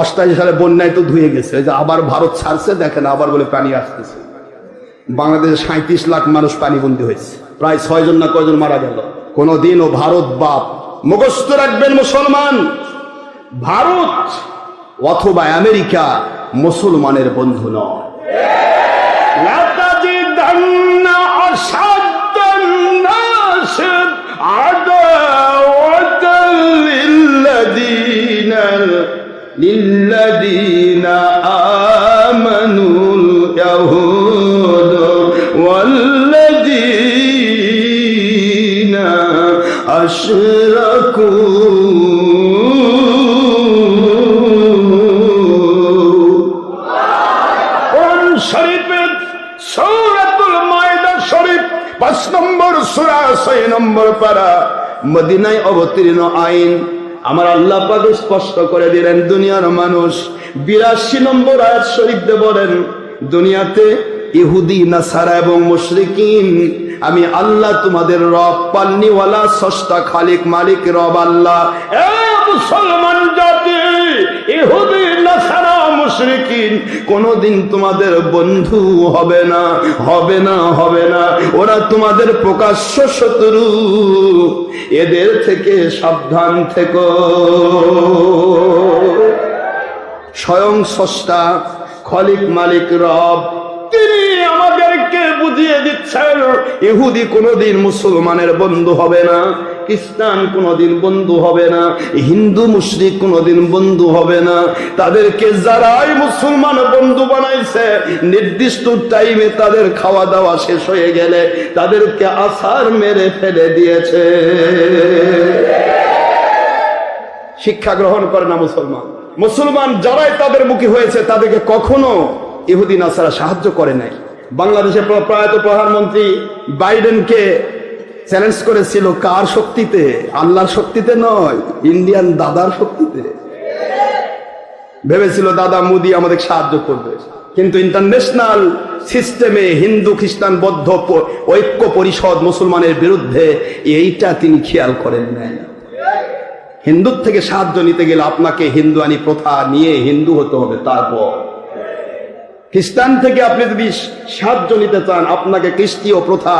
অষ্টাশি সালে বন্যায় তো ধুয়ে গেছে। যে আবার ভারত ছাড়ছে, দেখেন আবার বলে পানি আসতেছে। বাংলাদেশে সাঁত্রিশ লাখ মানুষ পানিবন্দী হয়েছে। প্রায় ছয় জন না কয়জন মারা গেল। কোনোদিনও ভারত বাপ মুখস্থ রাখবেন মুসলমান। ভারত অথবা আমেরিকা মুসলমানের বন্ধু নয়। লাতাজি للذين آمنوا اليهود والذين أشركوا কোরআন শরীফের সূরাতুল মাইদা শরীফ পাঁচ নম্বর সূরা ছয় নম্বর পারা মদিনায় অবতীর্ণ আইন আমার আল্লাহ পাক স্পষ্ট করে দিলেন, দুনিয়ার মানুষ বিরাশি নম্বর আয়াত শরীফে বলেন, দুনিয়াতে ইহুদি, নাসারা এবং মুশরিকিন, আমি আল্লাহ তোমাদের রব পান্নিওয়ালা সস্তা খালিক মালিক রব আল্লাহ। মুসলমান জাতি, ইহুদি, নাসারা মুশরিকিন, কোনদিন তোমাদের বন্ধু হবে না হবে না হবে না। ওরা তোমাদের প্রকাশ্য শত্রু। এদের থেকে সাবধান থেকো। স্বয়ং স্রষ্টা, খলিক মালিক রব, তিনি আমাদেরকে বুঝিয়ে দিচ্ছেন, ইহুদি কোনোদিন মুসলমানের বন্ধু হবে না। খ্রিস্টান কোনোদিন বন্ধু হবে না, হিন্দু মুসলিম কোনোদিন বন্ধু হবে না। তাদেরকে যারাই মুসলমান বন্ধু বানাইছে, নির্দিষ্ট টাইমে তাদের খাওয়া দাওয়া শেষ হয়ে গেলে তাদেরকে আসার মেরে ফেলে দিয়েছে। শিক্ষা গ্রহণ করে না মুসলমান। মুসলমান যারাই তাদের মুখী হয়েছে, তাদেরকে কখনো ইহুদিন নাসারা সাহায্য করে নাই। বাংলাদেশের প্র- প্রয়াত প্রধানমন্ত্রী বাইডেনকে চ্যালেঞ্জ করেছিল কার শক্তিতে? আল্লাহর শক্তিতে নয় ইন্ডিয়ান দাদার শক্তিতে। ভেবেছিল, দাদা মোদি আমাদের সাহায্য করবে। কিন্তু ইন্টারন্যাশনাল সিস্টেমে হিন্দু, খ্রিস্টান, বৌদ্ধ ঐক্য পরিষদ মুসলমানের বিরুদ্ধে এইটা তিনি খেয়াল করেন নাই। হিন্দুর থেকে সাহায্য নিতে গেলে আপনাকে হিন্দুয়ানি প্রথা নিয়ে হিন্দু হতে হবে, তারপর খ্রিস্টান থেকে আপনি যদি সাহায্য নিতে চান, আপনাকে খ্রিস্টীয় প্রথা,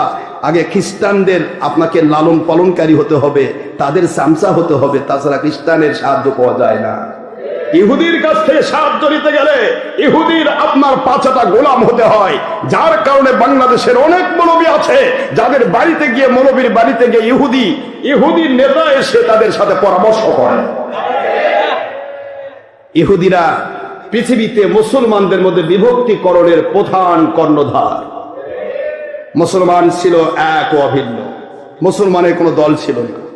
আগে খ্রিস্টানদের আপনাকে লালন পালনকারী হতে হবে, তাদের সামসা হতে হবে, তাছাড়া খ্রিস্টানের সাহায্য পাওয়া যায় না। ইহুদির কাছ থেকে সাহায্য নিতে গেলে ইহুদির আপনার পাঁচাটা গোলাম হতে হয়, যার কারণে বাংলাদেশের অনেক মৌলবী আছে, যাদের বাড়িতে গিয়ে, মৌলবীর বাড়িতে গিয়ে ইহুদি ইহুদির নেতা এসে তাদের সাথে পরামর্শ করে। ইহুদিরা পৃথিবীতে মুসলমানদের মধ্যে বিভক্তিকরণের প্রধান কর্ণধার। মুসলমান ছিল এক অভিন্ন। মুসলমানের কোনো দল ছিল না।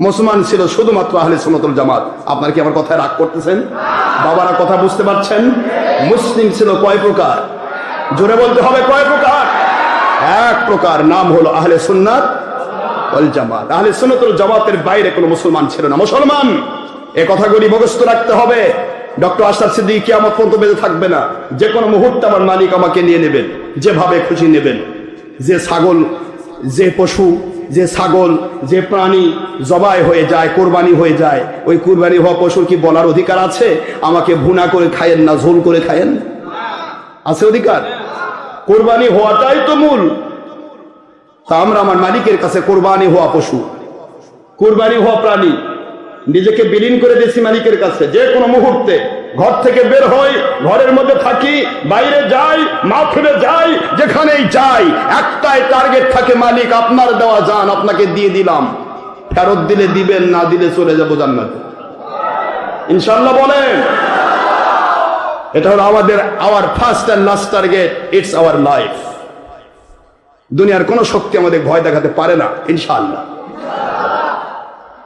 মুসলমান ছিল শুধুমাত্র আহলে সুনতুল জামাত। আপনার কি আমার কথায় রাগ করতেছেন? বাবারা কথা বুঝতে পারছেন? মুসলিম ছিল কয় প্রকার? জোরে বলতে হবে কয় প্রকার? এক প্রকার নাম হলো আহলে সুন্নাত জামাত। আহলে সুন্নাতুল জামাতের বাইরে কোনো মুসলমান ছিল না। মুসলমান, এ কথাগুলি মুখস্থ রাখতে হবে। ডক্টর আশরাফ সিদ্দিকী কিয়ামত পর্যন্ত বেঁচে থাকবে না। যে কোনো মুহূর্তে আমার মালিক আমাকে নিয়ে নেবেন, যেভাবে খুশি নেবেন। যে ছাগল, যে পশু, যে ছাগল, যে প্রাণী জবাই হয়ে যায়, কোরবানি হয়ে যায়, ওই কোরবানি হওয়া পশুর কি বলার অধিকার আছে? আমাকে ভুনা করে খায়েন না, ঝোল করে খায়েন? আছে অধিকার? কোরবানি হওয়াটাই তো মূল। তা আমরা আমার মালিকের কাছে কোরবানি হওয়া পশু, কোরবানি হওয়া প্রাণী। নিজেকে বিলীন করে দিয়েছি মালিকের কাছে। যে কোনো মুহূর্তে ঘর থেকে বের হই, ঘরের মধ্যে থাকি, বাইরে যাই মাঠে যাই, যেখানেই যাই, একটাই টার্গেট থাকে, মালিক, আপনার দেওয়া যান আপনাকে দিয়ে দিলাম। ফেরত দিলে দিবেন, না দিলে চলে যাব জান্নাতে। ইনশাল্লাহ বলেন, এটা হলো আমাদের our first and last target it's our life দুনিয়ার কোনো শক্তি আমাদের ভয় দেখাতে পারে না, ইনশাআল্লাহ।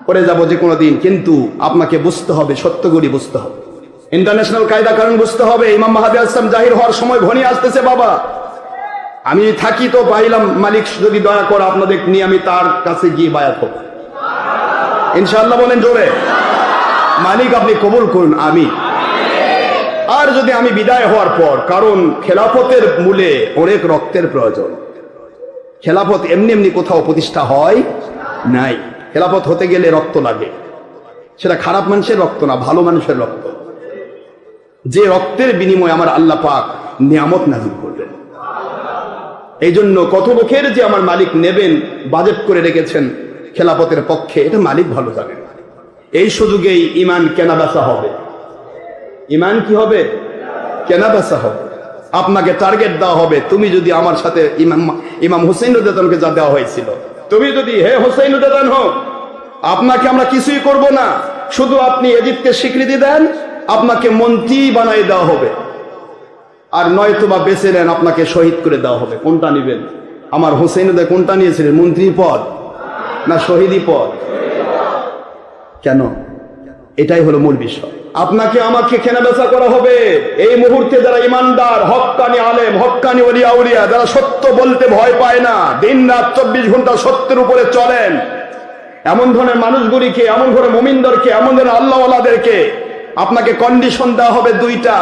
করে যাব যে কোনো দিন কিন্তু আপনাকে বুঝতে হবে, সত্যগুলি বুঝতে হবে। ইন্টারন্যাশনাল কায়দা কারণ বুঝতে হবে, ইমাম মাহাদি আসলাম জাহির হওয়ার সময় ঘনিয়ে আসতেছে, বাবা। আমি থাকি তো পাইলাম, মালিক যদি দয়া করে আপনাদের নিয়ে আমি তার কাছে গিয়ে বায়াত হব ইনশাআল্লাহ বলেন জোরে। মালিক, আপনি কবুল করুন আমি আর যদি আমি বিদায় হওয়ার পর, কারণ খেলাফতের মূলে অনেক রক্তের প্রয়োজন। খেলাফত এমনি এমনি কোথাও প্রতিষ্ঠা হয় নাই। খেলাফত হতে গেলে রক্ত লাগে। সেটা খারাপ মানুষের রক্ত না, ভালো মানুষের রক্ত। যে রক্তের বিনিময়ে আমার আল্লাহ পাক নিয়ামত নাজিল করবেন এই জন্য কত লোকের যে আমার মালিক নেবেন, বাজেট করে রেখেছেন খেলাপথের পক্ষে, এটা মালিক ভালো জানেন। এই সুযোগেই ইমান কেনা বেচা হবে। ইমান কি হবে? কেনা বেচা হবে। আপনাকে টার্গেট দেওয়া হবে। তুমি যদি আমার সাথে ইমাম ইমাম হুসেন উদ্দানকে যা দেওয়া হয়েছিল। তুমি যদি হে হুসেন উদ্দান হোক আপনাকে আমরা কিছুই করব না। শুধু আপনি এজিদকে স্বীকৃতি দেন, আপনাকে মন্ত্রী বানাই দেওয়া হবে। আর নয়তো বা বেছে নেন, আপনাকে শহীদ করে দেওয়া হবে। কোনটা নিবেন? আমার হুসেন উদ্দান কোনটা নিয়েছিলেন? মন্ত্রী পদ না শহীদি পদ? কেন? এটাই হলো মূল বিষয়। আপনাকে আমাকে কেনা বেচা করা হবে। এই মুহূর্তে যারা ইমানদার, হক্কানি আলেম, হক্কানি অলিয়া উলিয়া, যারা সত্য বলতে ভয় পায় না দিন রাত চব্বিশ ঘণ্টা সত্যের উপরে চলেন। এমন ধরনের মানুষগুলিকে, এমন ধরনের মোমিন্দরকে, এমন ধরনের আল্লাহওয়ালাদেরকে আপনাকে কন্ডিশন দেওয়া হবে দুইটা।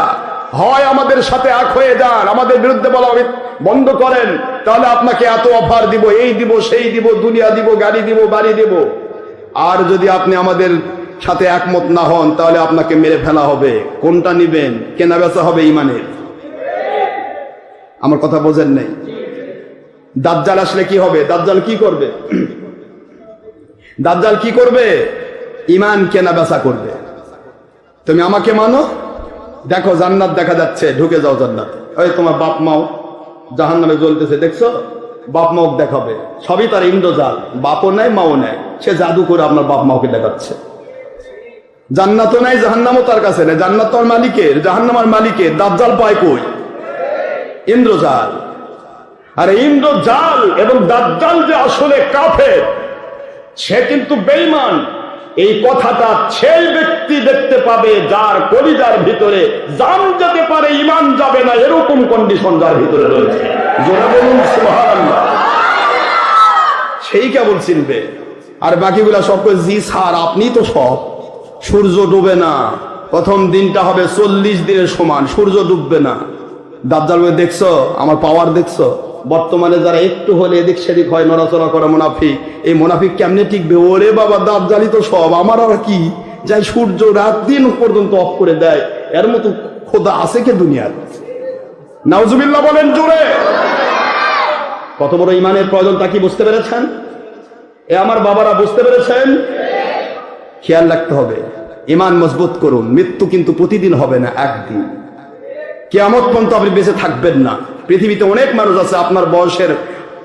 হয় আমাদের সাথে এক হয়ে যান, আমাদের বিরুদ্ধে বলা বন্ধ করেন, তাহলে আপনাকে এত অফার দিব, এই দিব, সেই দিব, দুনিয়া দিব, গাড়ি দিব, বাড়ি দিব। আর যদি আপনি আমাদের সাথে একমত না হন, তাহলে আপনাকে মেরে ফেলা হবে। কোনটা নিবেন? কেনা বেচা হবে ইমানের? আমার কথা বোঝেন নেই। দাজ্জাল আসলে কি হবে? দাজ্জাল কি করবে? দাজ্জাল কি করবে? ইমান কেনা বেচা করবে। তুমি আমাকে মানো? দেখো, জান্নাত দেখা যাচ্ছে, ঢুকে যাও জান্নাত। ওই তোমার বাপ মাও জাহান নামে জ্বলতেছে, দেখছ? বাপ মাও দেখাবে। সবই তার ইন্দ্রজাল। বাপও নেয়, মাও নেয়। সে জাদু করে আপনার বাপ মাওকে দেখাচ্ছে। জান্নাতও নাই, জাহান্নামও তার কাছে নেই। জান্নাত তো আর মালিকের জাহান্নামার মালিকের দাজ্জাল পায় কই? ইন্দ্রজাল। আর ইন্দ্রজাল এবং দাজ্জাল যে আসলে কাফের, সে কিন্তু বেইমান এই কথাটা সেই ব্যক্তি দেখতে পাবে যার কলিজার ভিতরে জান যেতে পারে ইমান যাবে না, এরকম কন্ডিশন যার ভিতরে রয়েছে। জোরে বলুন সেই কেবল চিনবে। আর বাকিগুলা সব জি স্যার আপনি তো সব সূর্য ডুবে না। প্রথম দিনটা হবে চল্লিশ দিনের সমান সূর্য ডুববে না। দাজ্জাল বলে, দেখছ আমার পাওয়ার দেখছ। বর্তমানে যারা একটু হলে এদিক সেদিক হয় নড়াচড়া করে মুনাফিক। এই মুনাফিক কেমনে টিকবে? ওরে বাবা দাজ্জালই তো সব। আমার আর কি? যাই সূর্য রাত দিন পর্যন্ত অফ করে দেয়। এর মতো খোদা আছে কে দুনিয়ার? নাউজুবিল্লাহ বলেন জুড়ে কত বড় ইমানের প্রয়োজন তা কি বুঝতে পেরেছেন? এ আমার বাবারা বুঝতে পেরেছেন? খেয়াল রাখতে হবে। ইমান মজবুত করুন। মৃত্যু কিন্তু প্রতিদিন হবে না, একদিন। কেয়ামত পর্যন্ত আপনি বেঁচে থাকবেন না। পৃথিবীতে অনেক মানুষ আছে, আপনার বয়সের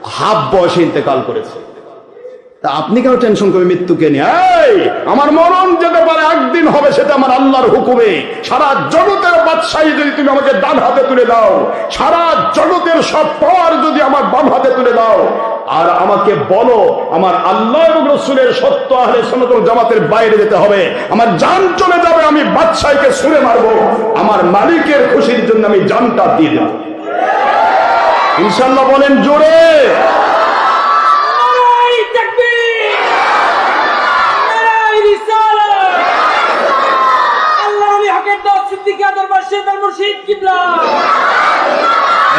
হাফ বয়সে ইন্তেকাল করেছে। তা আপনি কেন টেনশন করবেন মৃত্যুকে নিয়ে? আমার মরণ যেতে পারে, একদিন হবে, সেটা আমার আল্লাহর হুকুমে। সারা জগতের বাদশাহী যদি তুমি আমাকে ডান হাতে তুলে দাও, সারা জগতের সব পাওয়ার যদি আমার বাম হাতে তুলে দাও আর আমাকে বলো আমার আল্লাহ এবং রসুলের সত্য আহলে সনাতন জামাতের বাইরে যেতে হবে। আমার যান চলে যাবে আমি বাদশাহীকে ছুঁড়ে মারবো। আমার মালিকের খুশির জন্য আমি জানটা দিয়ে দেবো। ইনশাল্লাহ বলেন জোরে।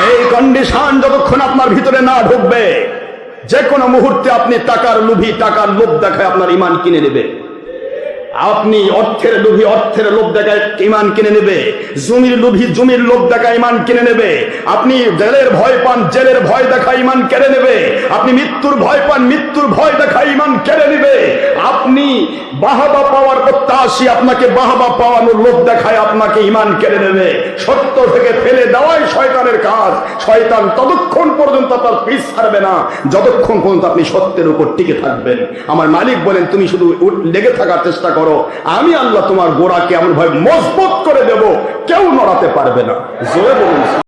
এই কন্ডিশন যতক্ষণ আপনার ভিতরে না ঢুকবে যে কোনো মুহূর্তে আপনি টাকার লোভী টাকার লোভ দেখায় আপনার ইমান কিনে নেবে। আপনি অর্থের লোভী, অর্থের লোভ দেখায় ইমান কিনে নেবে। জমির লোভী, জমির লোভ দেখায় ইমান কিনে নেবে। আপনি জেলের ভয় পান, জেলের ভয় দেখা ইমান কেড়ে নেবে। আপনি মৃত্যুর ভয় পান, মৃত্যুর ভয় দেখা ইমান কেড়ে নেবে। আপনি বাহাবা পাওয়ার প্রত্যাশী, আপনাকে বাহাবা পাওয়ানোর লোভ দেখায় আপনাকে ইমান কেড়ে নেবে। সত্য থেকে ফেলে দেওয়াই শয়তানের কাজ। শয়তান ততক্ষণ পর্যন্ত তার পিস ছাড়বে না। যতক্ষণ পর্যন্ত আপনি সত্যের উপর টিকে থাকবেন। আমার মালিক বলেন, তুমি শুধু লেগে থাকার চেষ্টা করো। আমি আল্লাহ তোমার গোড়াকে এমন ভাবে মজবুত করে দেব, কেউ নড়াতে পারবে না। জোরে বলুন।